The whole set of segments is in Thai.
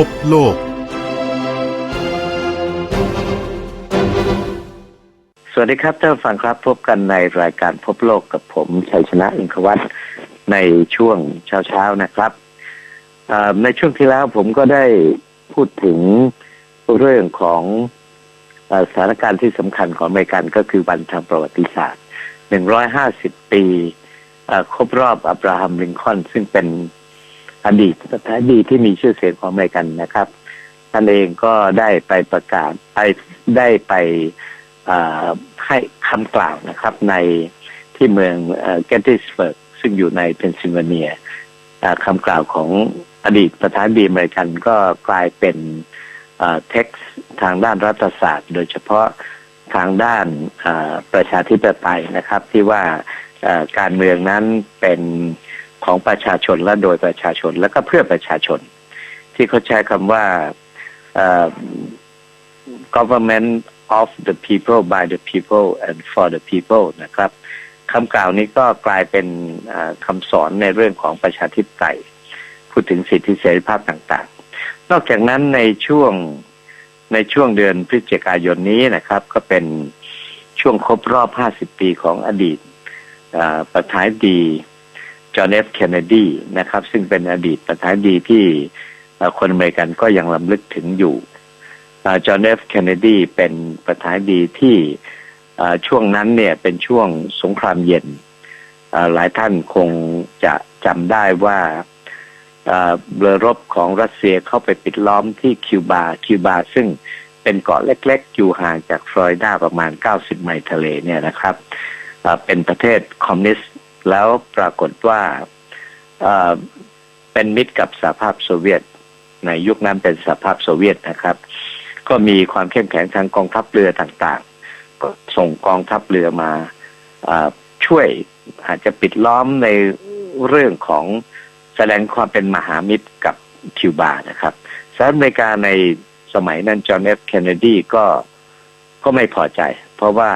พบโลก สวัสดีครับท่านฟังครับพบกันในรายการพบโลกกับผมชัยชนะอินทวัฒน์ในช่วงเช้าๆนะครับ ในช่วงที่แล้วผมก็ได้พูดถึงเรื่องของอสถานการณ์ที่สำคัญของอเมริกันก็คือวันทางประวัติศาสตร์ 150 ปีเอ่อครบรอบอับราฮัมลิงคอนซึ่งเป็น อดีตประธานดีที่มีชื่อเสียงของอเมริกันนะครับท่านเองก็ได้ไปประกาศไปได้ไปให้คำกล่าวนะครับในที่เมืองเกตติสเบิร์กซึ่งอยู่ในเพนซิลเวเนียคำกล่าวของอดีตประธานดีอเมริกันก็กลายเป็นเท็กซ์ทางด้านรัฐศาสตร์ โดยเฉพาะทางด้านประชาธิปไตยนะครับ ที่ว่าการเมืองนั้นเป็น ของประชาชนและโดยประชาชนและก็เพื่อประชาชน ที่เขาใช้คำว่า government of the people by the people and for the people นะครับคำกล่าวนี้ก็กลายเป็นคำสอนในเรื่องของประชาธิปไตย พูดถึงสิทธิเสรีภาพต่างๆ นอกจากนั้นในช่วงในช่วงเดือนพฤศจิกายนนี้นะครับ ก็เป็นช่วงครบรอบ 50 ปีของอดีตประธานาธิบดี จอห์นเอฟเคนเนดีนะครับ ซึ่งเป็นอดีตประธานาธิบดีที่คนอเมริกันก็ยังลำลึกถึงอยู่จอห์นเอฟเคนเนดีเป็นประธานาธิบดีที่ช่วงนั้นเนี่ยเป็นช่วงสงครามเย็น หลายท่านคงจะจำได้ว่าเรือรบของรัสเซียเข้าไปปิดล้อมที่คิวบา คิวบา ซึ่งเป็นเกาะเล็กๆ อยู่ห่างจากฟลอริดาประมาณ 90 ไมล์ทะเลเนี่ยนะครับ เป็นประเทศคอมมิวนิสต์ แล้วปรากฏว่าเป็นมิตรกับสหภาพโซเวียต ในยุคนั้นเป็นสหภาพโซเวียตนะครับ ก็มีความเข้มแข็งทางกองทัพเรือต่างๆ ก็ส่งกองทัพเรือมาอ่าช่วยอาจจะปิดล้อมในเรื่องของแสดงความเป็นมหามิตรกับคิวบานะครับสหรัฐอเมริกาในสมัยนั้นจอห์นเอฟเคนเนดีก็ก็ไม่พอใจ เพราะว่า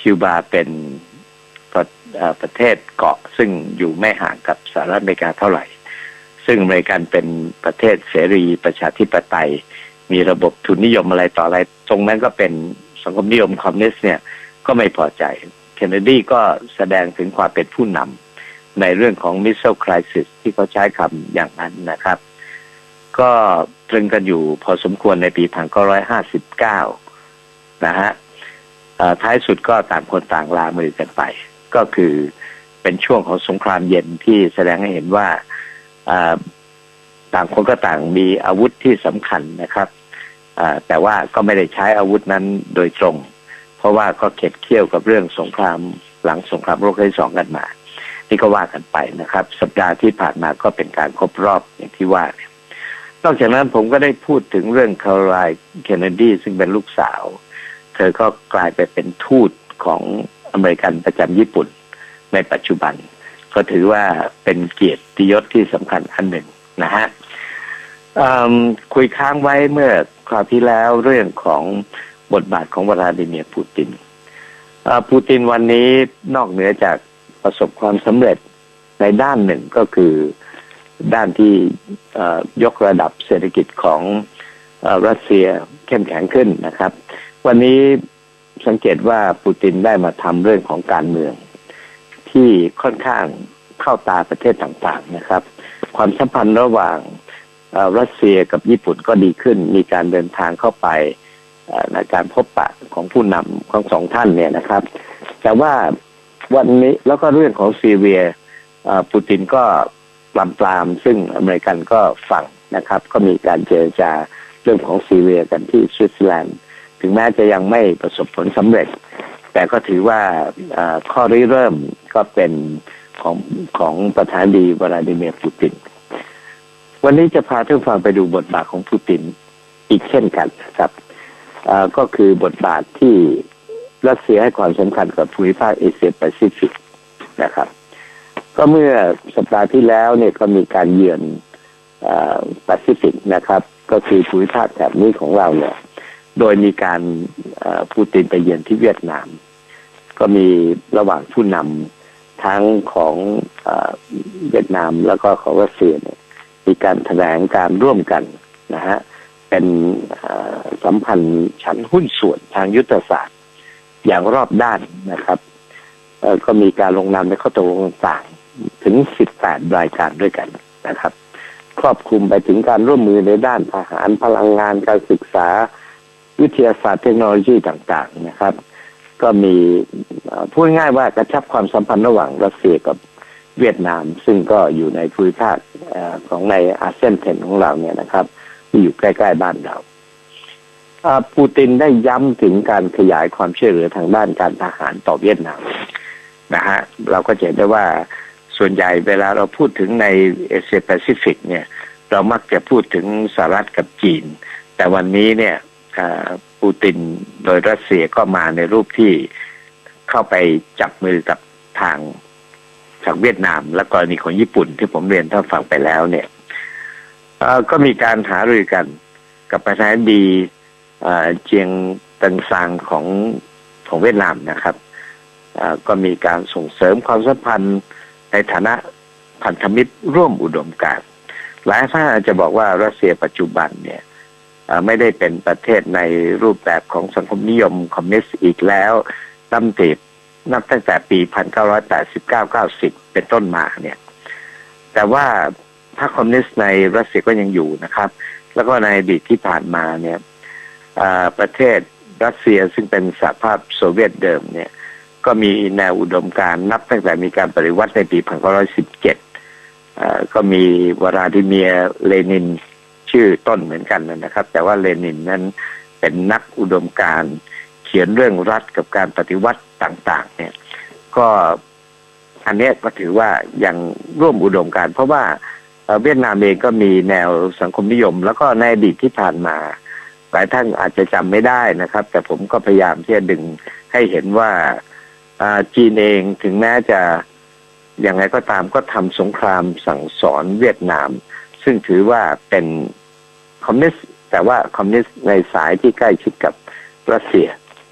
คิวบาเป็น ประเทศเกาะซึ่งอยู่ไม่ห่างกับสหรัฐอเมริกาเท่าไหร่ ซึ่งอเมริกันเป็นประเทศเสรีประชาธิปไตย มีระบบทุนนิยมอะไรต่ออะไร ตรงนั้นก็เป็นสังคมนิยมคอมมิวนิสต์เนี่ยก็ไม่พอใจเคนเนดีก็แสดงถึงความเป็นผู้นำในเรื่องของมิสเซลคริสิสที่เขาใช้คำอย่างนั้นนะครับ ก็ตรึงกันอยู่พอสมควรในปี1959 นะฮะเอ่อท้ายสุดก็ต่างคนต่างลามือกันไป ก็คือเป็นช่วงของสงครามเย็นที่แสดงให้เห็นว่าต่างคนก็ต่างมีอาวุธที่สำคัญนะครับแต่ว่าก็ไม่ได้ใช้อาวุธนั้นโดยตรง เพราะว่าก็เข็ดเคี่ยวกับเรื่องสงครามหลังสงครามโลกครั้งที่สองกันมา นี่ก็ว่ากันไปนะครับ สัปดาห์ที่ผ่านมาก็เป็นการครบรอบอย่างที่ว่าเนี่ยนอกจากนั้นผมก็ได้พูดถึงเรื่องคาร์ไลเคนเนดีซึ่งเป็นลูกสาว เธอก็กลายไปเป็นทูตของ อเมริกันประจำญี่ปุ่นในปัจจุบัน ก็ถือว่าเป็นเกียรติยศที่สำคัญอันหนึ่งนะฮะคุยค้างไว้เมื่อคราวที่แล้วเรื่องของบทบาทของวลาดิเมียร์ปูตินปูตินวันนี้นอกเหนือจากประสบความสำเร็จในด้านหนึ่งก็คือด้านที่ยกระดับเศรษฐกิจของอรัสเซียเข้มแข็งขึ้นนะครับ วันนี้ สังเกตว่าปูตินได้มาทำเรื่องของการเมือง ที่ค่อนข้างเข้าตาประเทศต่างๆนะครับ ความสัมพันธ์ระหว่างรัสเซียกับญี่ปุ่นก็ดีขึ้น มีการเดินทางเข้าไปในการพบปะของผู้นำของสองท่านเนี่ยนะครับ แต่ว่าวันนี้แล้วก็เรื่องของซีเรียปูตินก็ปลามปลามๆซึ่งอเมริกันก็ฟังนะครับ ก็มีการเจรจาเรื่องของซีเรียกันที่สวิตเซอร์แลนด์ ถึงแม้จะยังไม่ประสบผลสำเร็จ แต่ก็ถือว่าเอ่อข้อริเริ่มก็เป็นของของประธานดีวลาดิเมียร์ปูติน วันนี้จะพาท่านฟังไปดูบทบาทของปูตินอีกเช่นกันครับก็คือบทบาทที่รัสเซียให้ความสำคัญกับภูมิภาคเอเชียแปซิฟิกนะครับ ก็เมื่อสัปดาห์ที่แล้วเนี่ยก็มีการเยือนแปซิฟิกนะครับ ก็คือภูมิภาคแถบนี้ของเราเนี่ย โดยมีการเอ่อปูตินไปเยือนที่เวียดนาม ก็มีระหว่างผู้นำทั้งของเอเวียดนามแล้วก็ของรัสเซียมีการแถลงการร่วมกันนะฮะเป็นสัมพันธ์ชั้นหุ้นส่วนทางยุทธศาสตร์ อย่างรอบด้านนะครับก็มีการลงนามในข้อตกลงต่างถึง 18 รายการด้วยกันนะครับ ครอบคลุมไปถึงการร่วมมือในด้านทหารพลังงานการศึกษา วิทยาศาสตร์เทคโนโลยีต่างๆนะครับ ก็มีพูดง่ายๆว่ากระชับความสัมพันธ์ระหว่างรัสเซียกับเวียดนาม ซึ่งก็อยู่ในภูมิภาคของในอาเซียนเทนของเราเนี่ยนะครับ ที่อยู่ใกล้ๆบ้านเราปูตินได้ย้ำถึงการขยายความช่วยเหลือทางด้านการทหารต่อเวียดนามนะฮะเราก็เห็นได้ว่าส่วนใหญ่เวลาเราพูดถึงในเอเชียแปซิฟิกเนี่ย เรามักจะพูดถึงสหรัฐกับจีน แต่วันนี้เนี่ย ปูตินโดยรัสเซียก็มาในรูปที่เข้าไปจับมือกับทางทางเวียดนาม และกรณีของญี่ปุ่นที่ผมเรียนท่านฟังไปแล้ว เนี่ยก็มีการหารือกัน กับประธานาธิบดีเจียงตังซางของของเวียดนามนะครับก็มีการส่งเสริมความสัมพันธ์ในฐานะพันธมิตรร่วมอุดมการณ์หลายท่านอาจจะบอกว่ารัสเซียปัจจุบันเนี่ย ไม่ได้เป็นประเทศในรูปแบบของสังคมนิยมคอมมิวนิสต์อีกแล้วตั้งแต่นับตั้งแต่ปี 1989-90 เป็นต้นมาเนี่ย แต่ว่าพรรคคอมมิวนิสต์ในรัสเซียก็ยังอยู่นะครับ แล้วก็ในอดีตที่ผ่านมาเนี่ยประเทศรัสเซียซึ่งเป็นสหภาพโซเวียตเดิมเนี่ย ก็มีแนวอุดมการนับตั้งแต่มีการปฏิวัติในปี 1917อ่อก็มีวลาดิเมียร์เลนิน ชื่อต้นเหมือนกันนะครับ แต่ว่าเลนินนั้นเป็นนักอุดมการเขียนเรื่องรัฐกับการปฏิวัติต่าง ๆ เนี่ย ก็อันนี้ก็ถือว่ายังร่วมอุดมการ เพราะว่าเวียดนามเองก็มีแนวสังคมนิยม แล้วก็ในอดีตที่ผ่านมา หลายท่านอาจจะจำไม่ได้นะครับ แต่ผมก็พยายามที่จะดึงให้เห็นว่าอ่าจีนเองถึงแม้จะยังไงก็ตามก็ทำสงครามสั่งสอนเวียดนาม ซึ่งถือว่าเป็น คอมมิวนิสต์แต่ว่าคอมมิวนิสต์ในสายที่ใกล้ชิดกับรัสเซีย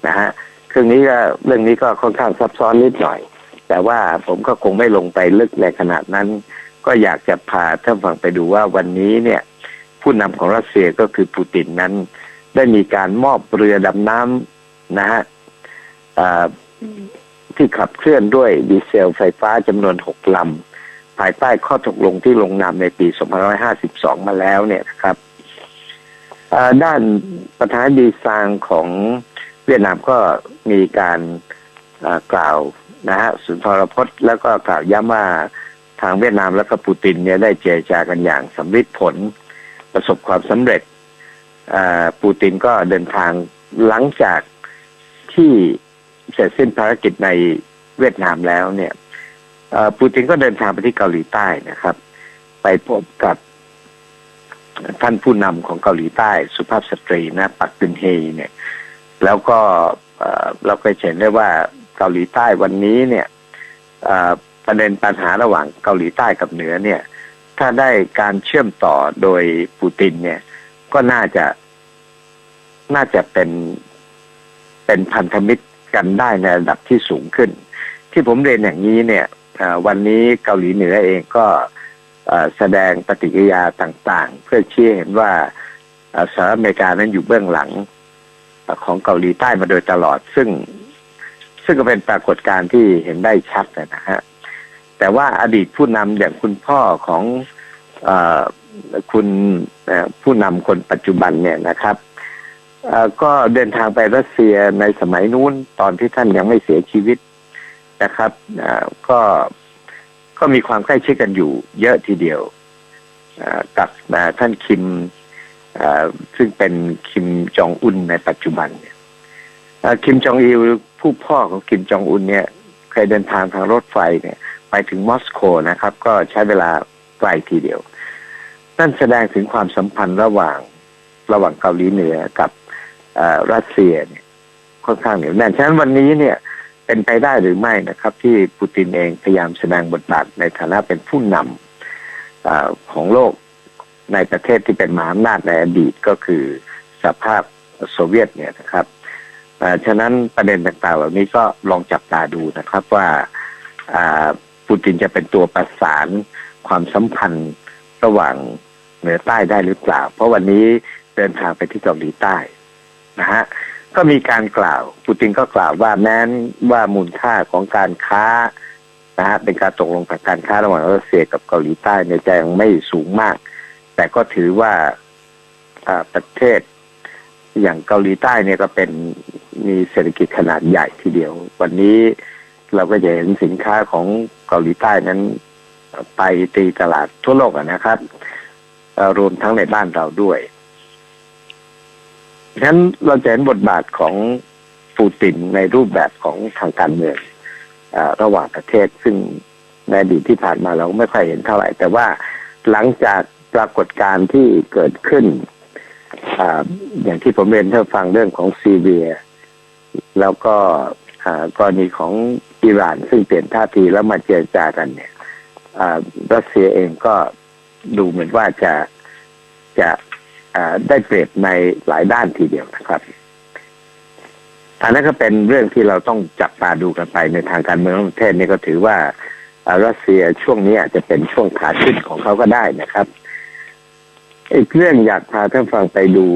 นะฮะเครื่องนี้ก็เรื่องนี้ก็ค่อนข้างซับซ้อนนิดหน่อย แต่ว่าผมก็คงไม่ลงไปลึกในขนาดนั้น ก็อยากจะพาท่านฟังไปดูว่าวันนี้เนี่ย ผู้นำของรัสเซียก็คือปูตินนั้น ได้มีการมอบเรือดำน้ำนะฮะที่ขับเคลื่อนด้วยดีเซลไฟฟ้าจำนวนหกลำภายใต้ข้อตกลงที่ลงนามในปี 2552 มาแล้วเนี่ยนะครับ ด้านประธานดีซางของเวียดนามก็มีการกล่าวนะฮะสุนทรพจน์แล้วก็กล่าวย้ำว่าทางเวียดนามและก็ปูตินเนี่ยได้เจรจากันอย่างสำเร็จผลประสบความสำเร็จปูตินก็เดินทางหลังจากที่เสร็จสิ้นภารกิจในเวียดนามแล้วเนี่ยปูตินก็เดินทางไปที่เกาหลีใต้นะครับ ไปพบกับ ท่านผู้นำของเกาหลีใต้สุภาพสตรีนะปักกึนเฮเนี่ย แล้วก็เอ่อเราก็เห็นได้ว่าเกาหลีใต้วันนี้เนี่ยประเด็นปัญหาระหว่างเกาหลีใต้กับเหนือเนี่ย ถ้าได้การเชื่อมต่อโดยปูตินเนี่ย ก็น่าจะน่าจะเป็นเป็นพันธมิตรกันได้ในระดับที่สูงขึ้น ที่ผมเรียนอย่างนี้เนี่ยวันนี้เกาหลีเหนือเองก็เแสดงปฏิกิริยาต่างๆ เพื่อชี้เห็นว่าสหรัฐอเมริกานั้นอยู่เบื้องหลังของเกาหลีใต้มาโดยตลอด ซึ่งซึ่งก็เป็นปรากฏการณ์ที่เห็นได้ชัดนะฮะแต่ว่าอดีตผู้นำอย่างคุณพ่อของอคุณผู้นำคนปัจจุบันเนี่ยนะครับก็เดินทางไปรัสเซียในสมัยนู้นตอนที่ท่านยังไม่เสียชีวิตนะครับก็ ก็มีความใกล้ชิดกันอยู่ เยอะทีเดียวกับท่านคิมซึ่งเป็นคิมจองอุนในปัจจุบันเนี่ยคิมจองอิลผู้พ่อของคิมจองอุนเนี่ยเคยเดินทางทางรถไฟเนี่ย ไปถึงมอสโกนะครับ ก็ใช้เวลาไกลทีเดียว นั่นแสดงถึงความสัมพันธ์ระหว่างระหว่างเกาหลีเหนือกับรัสเซียเนี่ยค่อนข้างเหนียวแน่นฉะนั้นวันนี้เนี่ย เป็นไปได้หรือไม่นะครับ ที่ปูตินเองพยายามแสดงบทบาทในฐานะเป็นผู้นำอของโลกในประเทศที่เป็นมหาอำนาจในอดีตก็คือสภาพโซเวียตเนี่ยนะครับฉะนั้นประเด็นต่างๆเหล่านี้ก็ลองจับตาดูนะครับว่าปูตินจะเป็นตัวประสานความสัมพันธ์ระหว่างเหนือใต้ได้หรือเปล่า เพราะวันนี้เดินทางไปที่เกาหลีใต้นะฮะ ก็มีการกล่าวปูตินก็กล่าวว่าแม้นว่ามูลค่าของการค้านะฮะเป็นการตกลงทางการค้าระหว่างรัสเซียกับเกาหลีใต้เนี่ยจยังไม่สูงมาก แต่ก็ถือว่าประเทศอย่างเกาหลีใต้เนี่ยก็เป็นมีเศรษฐกิจขนาดใหญ่ทีเดียว วันนี้เราก็จะเห็นสินค้าของเกาหลีใต้นั้นไปตีตลาดทั่วโลกนะครับ รวมทั้งในบ้านเราด้วย ฉะนั้นเราจะเห็นบทบาทของปูตินในรูปแบบของทางการเมืองอระหว่างประเทศ ซึ่งในอดีตที่ผ่านมาเราไม่ค่อยเห็นเท่าไหร่ แต่ว่าหลังจากปรากฏการณ์ที่เกิดขึ้นออย่างที่ผมเรียนท่านฟังเรื่องของซีเรีย แล้วก็กรณีของอิหร่าน ซึ่งเปลี่ยนท่าทีแล้วมาเจรจากันเนี่ยรัสเซียเองก็ดูเหมือนว่าจะจะ ได้เปรียบในหลายด้านทีเดียวนะครับอันนั้นก็เป็นเรื่องที่เราต้องจับตาดูกันไปในทางการเมืองประเทศนี่ก็ถือว่ารัสเซียช่วงนี้อาจจะเป็นช่วงขาขึ้นของเขาก็ได้นะครับ อีกเรื่องอยากพาท่านฟังไปดู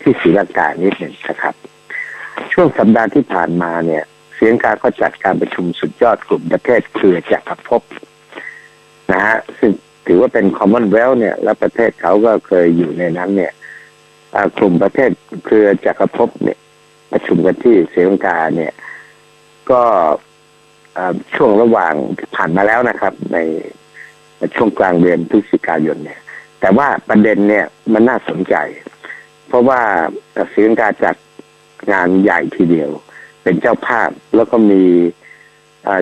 ที่ศรีลังกานิดหนึ่งนะครับ ช่วงสัปดาห์ที่ผ่านมาเนี่ยเสียงกาก็จัดการประชุมสุดยอดกลุ่มประเทศเครือจักรภพนะฮะซึ่ง ถือว่าเป็นคอมมอนเวลเนี่ย แล้วประเทศเขาก็เคยอยู่ในนั้น เนี่ยกลุ่มประเทศเครือจักรภพเนี่ย ประชุมกันที่เสียงกาเนี่ย ก็ช่วงระหว่างผ่านมาแล้วนะครับ ในช่วงกลางเดือนพฤศจิกายนเนี่ย แต่ว่าประเด็นเนี่ยมันน่าสนใจ เพราะว่าเสียงกาจัดงานใหญ่ทีเดียว เป็นเจ้าภาพแล้วก็มี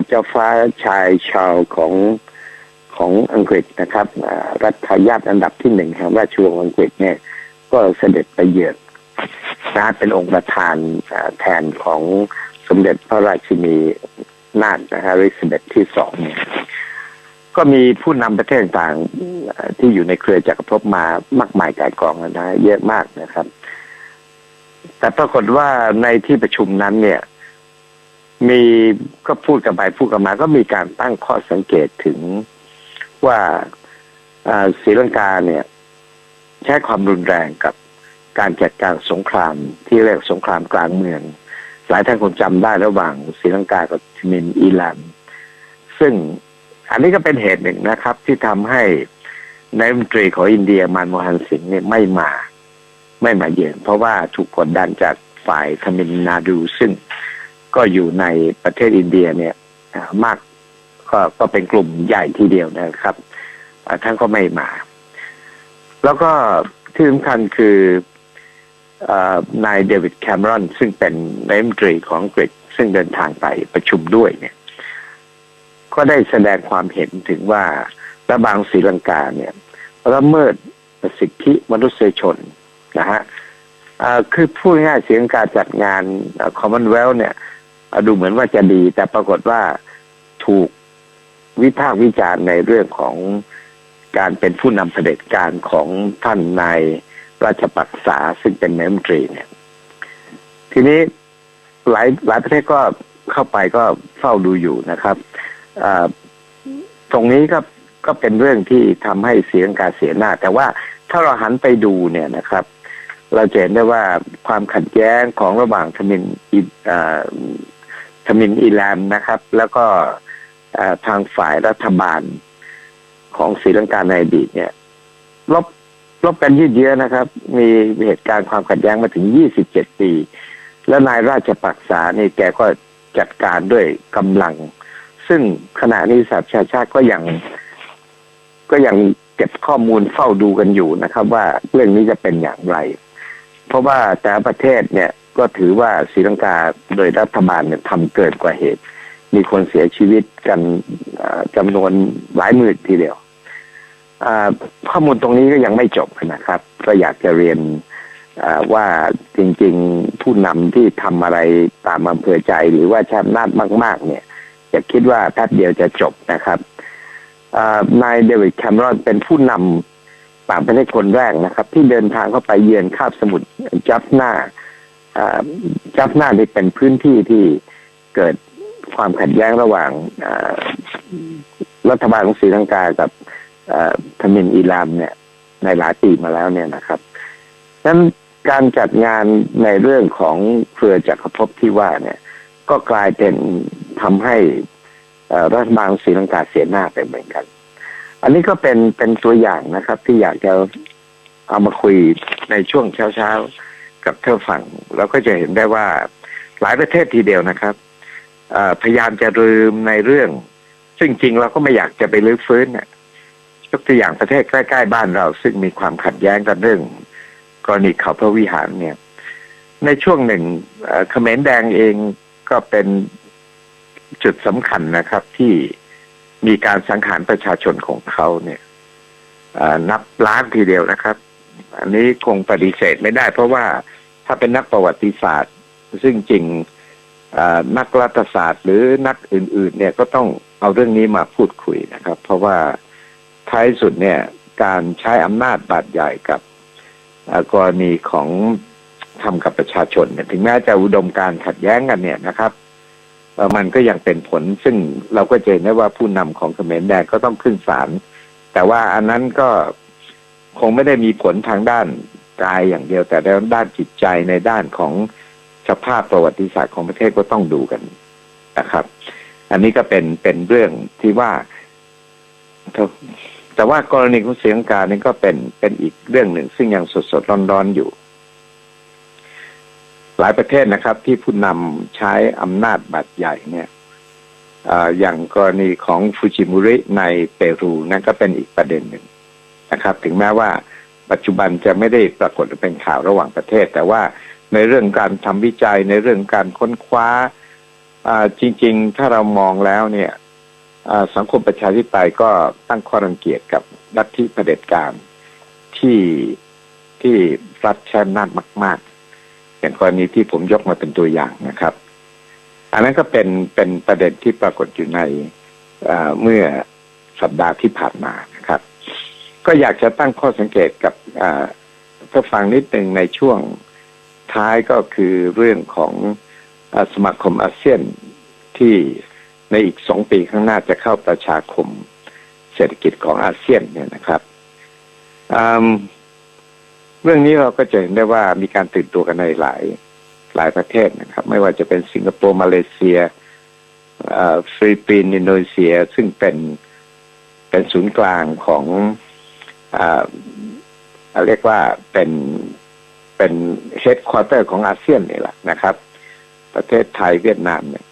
เจ้าฟ้าชายชาวของ ของอังกฤษนะครับรัฐายาทอันดับที่หนึ่งแห่งราชวงศ์อังกฤษเนี่ยก็เสด็จไปเยือนนะเป็นองค์ประธานแทนของสมเด็จพระราชินีนาถนะฮะริสเบตที่สองเนี่ยก็มีผู้นำประเทศต่างๆที่อยู่ในเครือจักรภพมามากมายกายกองนะฮะเยอะมากนะครับ แต่ปรากฏว่าในที่ประชุมนั้นเนี่ย มีก็พูดกันไปพูดกันมา ก็มีการตั้งข้อสังเกตถึง ว่าศรีลังกาเนี่ย ใช้ความรุนแรงกับการจัดการสงครามที่เรียกสงครามกลางเมือง หลายท่านคงจำได้ระหว่างศรีลังกากับทิมินอิหร่านซึ่งอันนี้ก็เป็นเหตุหนึ่งนะครับ ที่ทำให้นายมนตรีของอินเดียมานโมฮันสิงห์เนี่ยไม่มาไม่มาเยือนเพราะว่าถูกกดดันจากฝ่ายทมินนาดูซึ่งก็อยู่ในประเทศอินเดียเนี่ยมาก ก็ก็เป็นกลุ่มใหญ่ทีเดียวนะครับท่านก็ไม่มา แล้วก็ที่สำคัญคือนายเดวิดแคมรอนซึ่งเป็นนายมนตรีของอังกฤษซึ่งเดินทางไปประชุมด้วยเนี่ย ก็ได้แสดงความเห็นถึงว่ารัฐบาลศรีลังกาเนี่ยละเมิดสิทธิมนุษยชนนะฮะคือพูดง่ายๆเสียงการจัดงานคอมมอนเวลเนี่ย ดูเหมือนว่าจะดี แต่ปรากฏว่าถูก วิพากษ์วิจารณ์ในเรื่องของการเป็นผู้นำเผด็จการของท่านนายราชปักษาซึ่งเป็นนายมนตรีเนี่ย ทีนี้หลายหลายประเทศก็เข้าไปก็เฝ้าดูอยู่นะครับตรงนี้ก็ก็เป็นเรื่องที่ทำให้เสียงการเสียหน้า แต่ว่าถ้าเราหันไปดูเนี่ยนะครับ เราเห็นได้ว่าความขัดแย้งของระหว่างทมินอิทมินอิแลมนะครับ แล้วก็ ทางฝ่ายรัฐบาลของศรีลังกาในอดีตเนี่ยลบลบกันยืดเยื้อนะครับ มีเหตุการณ์ความขัดแย้งมาถึง 27 ปี แล้วนายราชปักษานี่แกก็จัดการด้วยกำลัง ซึ่งขณะนี้สหประชาชาติก็ยัง ก็ยังเก็บข้อมูลเฝ้าดูกันอยู่นะครับ ว่าเรื่องนี้จะเป็นอย่างไร เพราะว่าแต่ประเทศเนี่ยก็ถือว่าศรีลังกาโดยรัฐบาลเนี่ยทำเกินกว่าเหตุ มีคนเสียชีวิตกันจำนวนหลายหมื่นทีเดียวข้อมูลตรงนี้ก็ยังไม่จบนะครับ ก็อยากจะเรียนว่าจริงๆผู้นำที่ทำอะไรตามอำเภอใจหรือว่าชาตินาฏมาก ๆ เนี่ยอย่าคิดว่าแป๊บเดียวจะจบนะครับนายเดวิดแคมรอนเป็นผู้นำต่างประเทศคนแรกนะครับ ที่เดินทางเข้าไปเยือนคาบสมุทรจัฟนาอ่าจัฟนานี่เป็นพื้นที่ที่เกิด ความขัดแย้งระหว่างรัฐบาลของศรีลังกากับทมินอิรามเนี่ย ในหลายปีมาแล้วเนี่ยนะครับนั้นการจัดงานในเรื่องของเครือจักรภพที่ว่าเนี่ย ก็กลายเป็นทำให้รัฐบาลศรีลังกาเสียหน้าไปเหมือนกัน อันนี้ก็เป็นเป็นตัวอย่างนะครับ ที่อยากจะเอามาคุยในช่วงเช้าๆกับเท่าฝั่งเราก็จะเห็นได้ว่าหลายประเทศทีเดียวนะครับ พยายามจะลืมในเรื่อง ซึ่งจริงเราก็ไม่อยากจะไปลื้อฟื้นน่ะยกตัวอย่างประเทศใกล้ๆบ้านเรา ซึ่งมีความขัดแย้งกันเรื่อง กรณีเขาพระวิหารเนี่ย ในช่วงหนึ่งเขมรแดงเองก็เป็นจุดสำคัญนะครับ ที่มีการสังหารประชาชนของเขาเนี่ยนับล้านทีเดียวนะครับ อันนี้คงปฏิเสธไม่ได้ เพราะว่าถ้าเป็นนักประวัติศาสตร์ ซึ่งจริง นักรัฐศาสตร์หรือนักอื่น ๆ เนี่ยก็ต้องเอาเรื่องนี้มาพูดคุยนะครับ เพราะว่าท้ายสุดเนี่ยการใช้อำนาจบาดใหญ่กับกรณีของทำกับประชาชนเนี่ยถึงแม้จะอุดมการขัดแย้งกันเนี่ยนะครับมันก็ยังเป็นผลซึ่งเราก็จะเห็นได้ว่าผู้นำของเขมรแดงก็ต้องขึ้นศาลแต่ว่าอันนั้นก็คงไม่ได้มีผลทางด้านกายอย่างเดียวแต่ในด้านจิตใจในด้านของ สภาพประวัติศาสตร์ของประเทศก็ต้องดูกันนะครับ อันนี้ก็เป็นเป็นเรื่องที่ว่า แต่ว่ากรณีของเสียงการนี่ก็เป็นเป็นอีกเรื่องหนึ่ง ซึ่งยังสดสดร้อนร้อนอยู่ หลายประเทศนะครับ ที่ผู้นำใช้อำนาจบัตรใหญ่เนี่ยอย่างกรณีของฟูจิมุริในเปรูนั่นก็เป็นอีกประเด็นหนึ่งนะครับ ถึงแม้ว่าปัจจุบันจะไม่ได้ปรากฏเป็นข่าวระหว่างประเทศ แต่ว่า ในเรื่องการทำวิจัยในเรื่องการค้นคว้าจริง ๆ ถ้าเรามองแล้วเนี่ยสังคมประชาธิปไตยก็ตั้งข้อรังเกียจกับลัทธิเผด็จการที่ที่รัฐใช้อำนาจมาก ๆ อย่างกรณีที่ผมยกมาเป็นตัวอย่างนะครับ อันนั้นก็เป็นเป็นประเด็นที่ปรากฏอยู่ในเมื่อสัปดาห์ที่ผ่านมานะครับ ก็อยากจะตั้งข้อสังเกตกับอ่าถ้าฟังนิดหนึ่งในช่วง ท้ายก็คือเรื่องของอสมาคมอาเซียนที่ในอีกสองปีข้างหน้าจะเข้าประชาคมเศรษฐกิจของอาเซียนเนี่ยนะครับเรื่องนี้เราก็จะเห็นได้ว่ามีการตื่นตัวกันในหลายหลายประเทศนะครับ ไม่ว่าจะเป็นสิงคโปร์มาเลเซียฟิลิปปินส์อินโดนีเซีย ซึ่งเป็นเป็นศูนย์กลางของอ่าเรียกว่าเป็น เป็นเฮดควอเตอร์ของอาเซียนนี่แหละนะครับ ประเทศไทยเวียดนามเนี่ย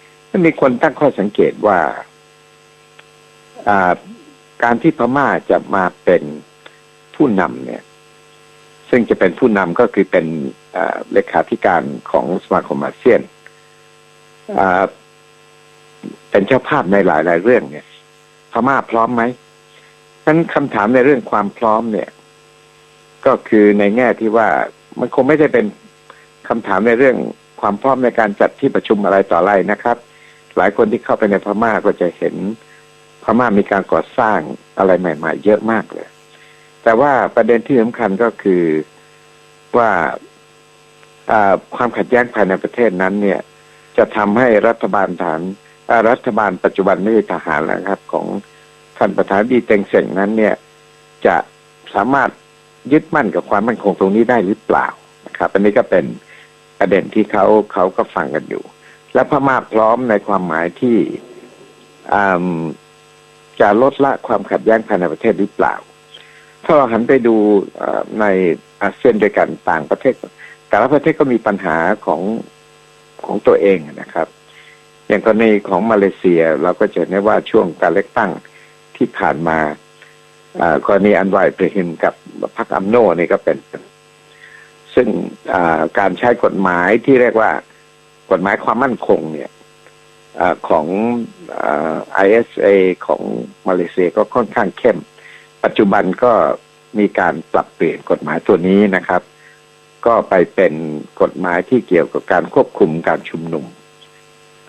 มีคนตั้งข้อสังเกตว่าการที่พม่าจะมาเป็นผู้นำเนี่ย ซึ่งจะเป็นผู้นำก็คือเป็นเลขาธิการของสมาคมอาเซียนเป็นเจ้าภาพในหลาย ๆ เรื่องเนี่ย พม่าพร้อมไหมนั้นคำถามในเรื่องความพร้อมเนี่ย ก็คือในแง่ที่ว่า มันคงไม่ได้เป็นคำถามในเรื่องความพร้อมในการจัดที่ประชุมอะไรต่ออะไรนะครับ หลายคนที่เข้าไปในพม่าก็จะเห็นพม่ามีการก่อสร้างอะไรใหม่ ๆ เยอะมากเลย แต่ว่าประเด็นที่สำคัญก็คือว่าความขัดแย้งภายในประเทศนั้นเนี่ย จะทำให้รัฐบาลฐานรัฐบาลปัจจุบันไม่ใช่ทหารแล้วครับ ของท่านประธานดีเต็งเสงนั้นเนี่ย จะสามารถ ยึดมั่นกับความมั่นคงตรงนี้ได้หรือเปล่านะครับอันนี้ก็เป็นประเด็นที่เขาเขาก็ฟังกันอยู่ และพม่าพร้อมในความหมายที่จะลดละความขัดแย้งภายในประเทศหรือเปล่า ถ้าเราหันไปดูในอาเซียนด้วยกันต่างประเทศ แต่ละประเทศก็มีปัญหาของของตัวเองนะครับ อย่างกรณีของมาเลเซียเราก็จะเห็นได้ว่าช่วงการเลือกตั้งที่ผ่านมา กรณีอันวายเปรหิมกับพรรคอัมโนนี่ก็เป็น ซึ่งการใช้กฎหมายที่เรียกว่ากฎหมายความมั่นคงเนี่ยอของ ISA ของมาเลเซียก็ค่อนข้างเข้ม ปัจจุบันก็มีการปรับเปลี่ยนกฎหมายตัวนี้นะครับ ก็ไปเป็นกฎหมายที่เกี่ยวกับการควบคุมการชุมนุม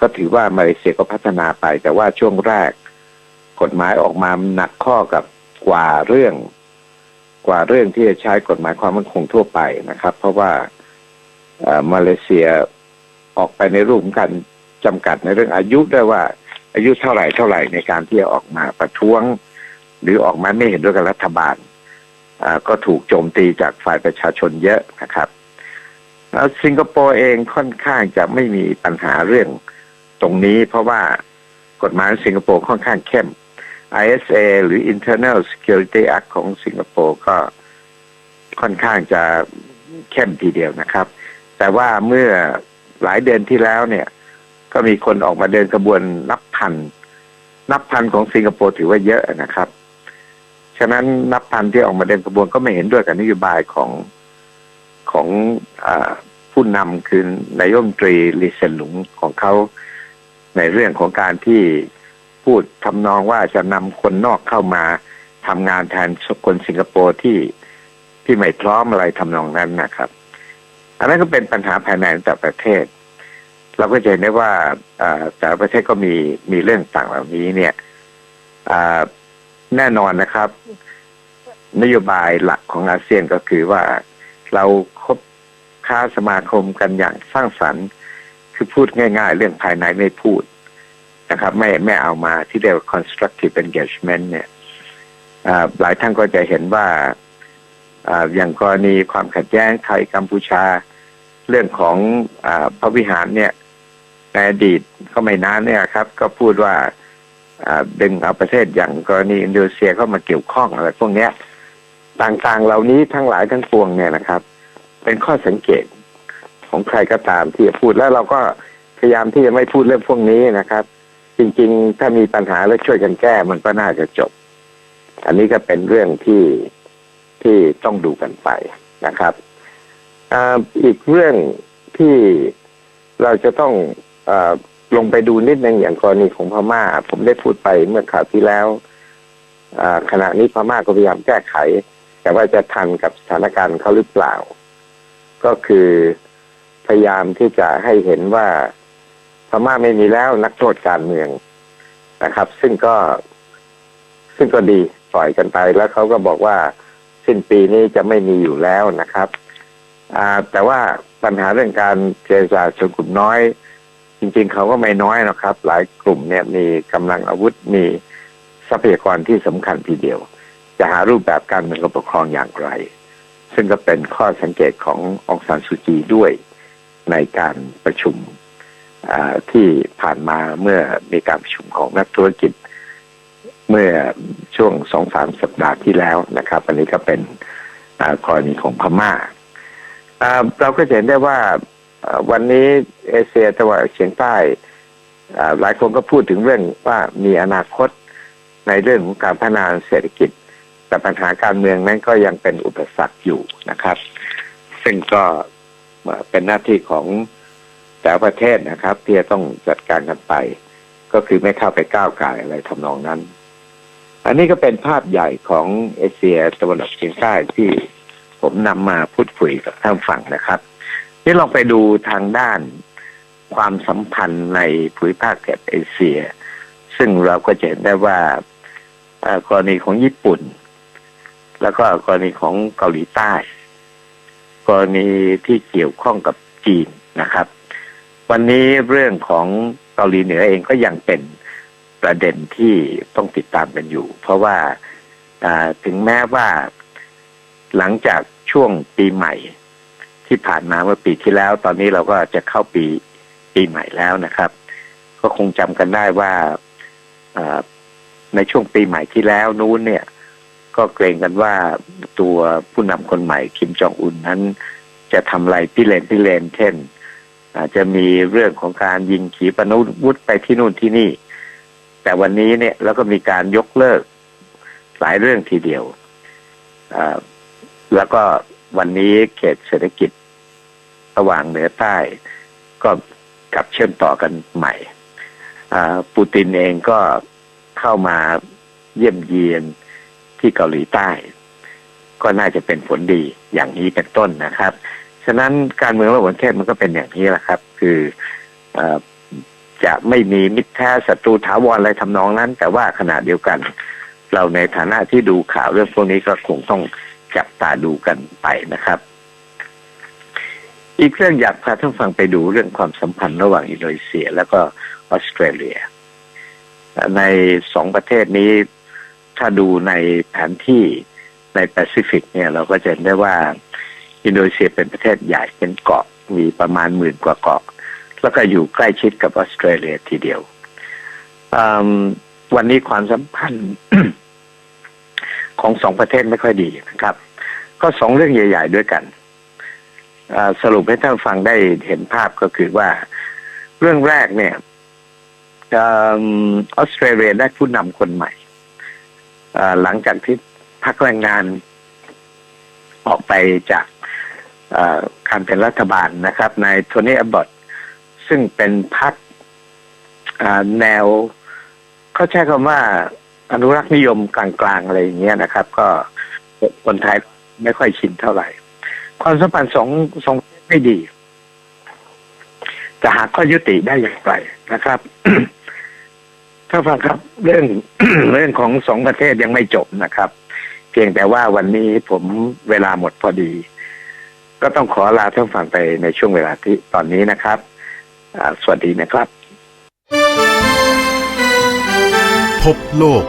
ก็ถือว่ามาเลเซียก็พัฒนาไป แต่ว่าช่วงแรก กฎหมายออกมาหนักข้อกับ กว่าเรื่องกว่าเรื่องที่จะใช้กฎหมายความมั่นคงทั่วไปนะครับ เพราะว่ามาเลเซียออกไปในรูปของการจำกัดในเรื่องอายุด้วยว่า อายุเท่าไหร่เท่าไหร่ในการที่จะออกมาประท้วง หรือออกมาไม่เห็นด้วยกับรัฐบาลก็ถูกโจมตีจากฝ่ายประชาชนเยอะนะครับแล้วสิงคโปร์เองค่อนข้างจะไม่มีปัญหาเรื่องตรงนี้ เพราะว่ากฎหมายสิงคโปร์ค่อนข้างเข้ม ISA หรือ Internal Security Act ของสิงคโปร์ก็ค่อนข้างจะเข้มทีเดียวนะครับ แต่ว่าเมื่อหลายเดือนที่แล้วเนี่ย ก็มีคนออกมาเดินกระบวนนับพัน นับพันของสิงคโปร์ถือว่าเยอะนะครับ ฉะนั้นนับพันที่ออกมาเดินกระบวนก็ไม่เห็นด้วยกับนโยบายของของอผู้นำคือนายมตรีลีเซนหลุงของเขาในเรื่องของการที่ พูดทำนองว่าจะนำคนนอกเข้ามาทำงานแทนคนสิงคโปร์ที่ที่ไม่พร้อมอะไรทำนองนั้นนะครับ อันนั้นก็เป็นปัญหาภายในแต่ประเทศ เราก็จะเห็นได้ว่าอ่าแต่ประเทศก็มีมีเรื่องต่างเหล่านี้เนี่ยอ่าแน่นอนนะครับ นโยบายหลักของอาเซียนก็คือว่าเราคบค้าสมาคมกันอย่างสร้างสรรค์ คือพูดง่าย ๆ เรื่องภายในไม่พูด นะครับไม่ไม่เอามาที่เรียกว่า constructive engagement เนี่ยอ่าหลายท่านก็จะเห็นว่าอ่าอย่างกรณีความขัดแย้งไทยกัมพูชา เรื่องของอาพระวิหารเนี่ยในอดีตก็ไม่นานเนี่ยครับ ก็พูดว่าอ่าดึงเอาประเทศอย่างกรณีอินโดนีเซียเข้ามาเกี่ยวข้องอะไรพวกเนี้ย ต่างๆเหล่านี้ทั้งหลายทั้งปวงเนี่ยนะครับ เป็นข้อสังเกตของใครก็ตามที่จะพูดแล้วเราก็พยายามที่จะไม่พูดเรื่องพวกนี้นะครับ จริง ๆ ถ้ามีปัญหาแล้วช่วยกันแก้มันก็น่าจะจบ อันนี้ก็เป็นเรื่องที่ที่ต้องดูกันไปนะครับอ่าอีกเรื่องที่เราจะต้องอาลงไปดูนิดนึงอย่างกรณีของพม่า ผมได้พูดไปเมื่อข่าวที่แล้วอ่าขณะนี้พม่าก็พยายามแก้ไข แต่ว่าจะทันกับสถานการณ์เขาหรือเปล่า ก็คือพยายามที่จะให้เห็นว่า ม่าไม่มีแล้วนักโทษการเมืองนะครับ ซึ่งก็ซึ่งก็ดีปล่อยกันไปแล้วเขาก็บอกว่าสิ้นปีนี้จะไม่มีอยู่แล้วนะครับอ่าแต่ว่าปัญหาเรื่องการเจรจาชนกลุ่มน้อย จริง ๆ เขาก็ไม่น้อยนะครับ หลายกลุ่มเนี่ยมีกำลังอาวุธมีทรัพยากรที่สำคัญทีเดียว จะหารูปแบบการเมืองกับปกครองอย่างไร ซึ่งก็เป็นข้อสังเกตขององซานซูจีด้วยในการประชุม ที่ผ่านมาเมื่อมีการประชุมของนักธุรกิจ เมื่อช่วงสองสามสัปดาห์ที่แล้วนะครับ อันนี้ก็เป็นกรณีของพม่าอ่าเราก็เห็นได้ว่าวันนี้เอเชียตะวันออกเฉียงใต้หลายคนก็พูดถึงเรื่องว่ามีอนาคตในเรื่องของการพัฒนาเศรษฐกิจ แต่ปัญหาการเมืองนั้นก็ยังเป็นอุปสรรคอยู่นะครับ ซึ่งก็เป็นหน้าที่ของ แต่ประเทศนะครับที่จะต้องจัดการกันไป ก็คือไม่เข้าไปก้าวไก่อะไรทำนองนั้น อันนี้ก็เป็นภาพใหญ่ของเอเชียตะวันออกเฉียงใต้ที่ผมนำมาพูดคุยกับท่านฟังนะครับ นี่ลองไปดูทางด้านความสัมพันธ์ในภูมิภาคแถบเอเชีย ซึ่งเราก็จะเห็นได้ว่ากรณีของญี่ปุ่น แล้วก็กรณีของเกาหลีใต้ กรณีที่เกี่ยวข้องกับจีนนะครับ วันนี้เรื่องของเกาหลีเหนือเองก็ยังเป็นประเด็นที่ต้องติดตามกันอยู่ เพราะว่าถึงแม้ว่าหลังจากช่วงปีใหม่ที่ผ่านมาเมื่อปีที่แล้ว ตอนนี้เราก็จะเข้าปีปีใหม่แล้วนะครับ ก็คงจำกันได้ว่าอ่าในช่วงปีใหม่ที่แล้วนู้นเนี่ย ก็เกรงกันว่าตัวผู้นำคนใหม่คิมจองอุนนั้น จะทำอะไรพิเรนพิเรนเช่น อาจจะมีเรื่องของการยิงขีปนาวุธไปที่นู่นที่นี่ แต่วันนี้เนี่ยแล้วก็มีการยกเลิกหลายเรื่องทีเดียวแล้วก็วันนี้เขตเศรษฐกิจระหว่างเหนือใต้ ก็กลับเชื่อมต่อกันใหม่ปูตินเองก็เข้ามาเยี่ยมเยียนที่เกาหลีใต้ ก็น่าจะเป็นผลดีอย่างนี้เป็นต้นนะครับ ฉะนั้นการเมืองระหว่างประเทศมันก็เป็นอย่างนี้แหละครับ คืออจะไม่มีมิตรแท้ศัตรูถาวรอะไรทำนองนั้น แต่ว่าขณะเดียวกัน เราในฐานะที่ดูข่าวเรื่องพวกนี้ก็คงต้องจับตาดูกันไปนะครับ อีกเรื่องอยากพาท่านฟังไปดูเรื่องความสัมพันธ์ระหว่างอินโดนีเซีย แล้วก็ออสเตรเลีย ในสองประเทศนี้ถ้าดูในแผนที่ในแปซิฟิกเนี่ยเราก็จะเห็นได้ว่า อินโดนีเซียเป็นประเทศใหญ่เป็นเกาะมีประมาณหมื่นกว่าเกาะ แล้วก็อยู่ใกล้ชิดกับออสเตรเลียทีเดียว วันนี้ความสัมพันธ์ของสองประเทศไม่ค่อยดีนะครับ ก็สองเรื่องใหญ่ ๆ ด้วยกัน สรุปให้ท่านฟังได้เห็นภาพก็คือว่า เรื่องแรกเนี่ยออสเตรเลียได้ผู้นำคนใหม่ หลังจากที่พักแรงงานออกไปจาก การเป็นรัฐบาลนะครับนายโทนี่อับบอตซึ่งเป็นพักแนว เขาใช้คำว่าอนุรักษ์นิยมกลางๆอะไรอย่างเงี้ยนะครับ ก็คนไทยไม่ค่อยชินเท่าไหร่ ความสัมพันธ์สองสองประเทศไม่ดี จะหาข้อยุติได้อย่างไรนะครับถ้าฟังครับ เรื่องเรื่องของสองประเทศยังไม่จบนะครับ เพียงแต่ว่าวันนี้ผมเวลาหมดพอดี ก็ต้องขอลาท่านฟังไปในช่วงเวลาที่ตอนนี้นะครับ สวัสดีนะครับ พบโลก